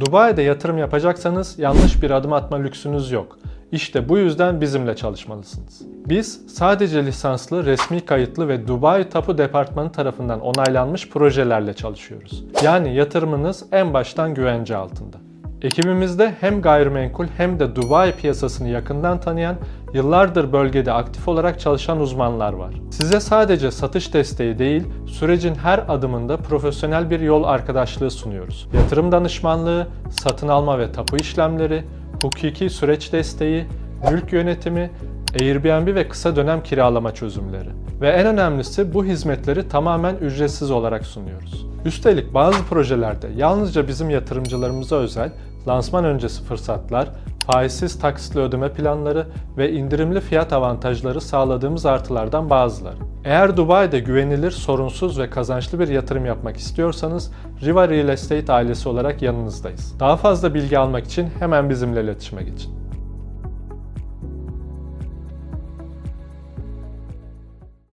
Dubai'de yatırım yapacaksanız yanlış bir adım atma lüksünüz yok. İşte bu yüzden bizimle çalışmalısınız. Biz sadece lisanslı, resmi kayıtlı ve Dubai Tapu Departmanı tarafından onaylanmış projelerle çalışıyoruz. Yani yatırımınız en baştan güvence altında. Ekibimizde hem gayrimenkul hem de Dubai piyasasını yakından tanıyan, yıllardır bölgede aktif olarak çalışan uzmanlar var. Size sadece satış desteği değil, sürecin her adımında profesyonel bir yol arkadaşlığı sunuyoruz. Yatırım danışmanlığı, satın alma ve tapu işlemleri, hukuki süreç desteği, mülk yönetimi, Airbnb ve kısa dönem kiralama çözümleri. Ve en önemlisi bu hizmetleri tamamen ücretsiz olarak sunuyoruz. Üstelik bazı projelerde yalnızca bizim yatırımcılarımıza özel lansman öncesi fırsatlar, faizsiz taksitli ödeme planları ve indirimli fiyat avantajları sağladığımız artılardan bazıları. Eğer Dubai'de güvenilir, sorunsuz ve kazançlı bir yatırım yapmak istiyorsanız Riva Real Estate ailesi olarak yanınızdayız. Daha fazla bilgi almak için hemen bizimle iletişime geçin.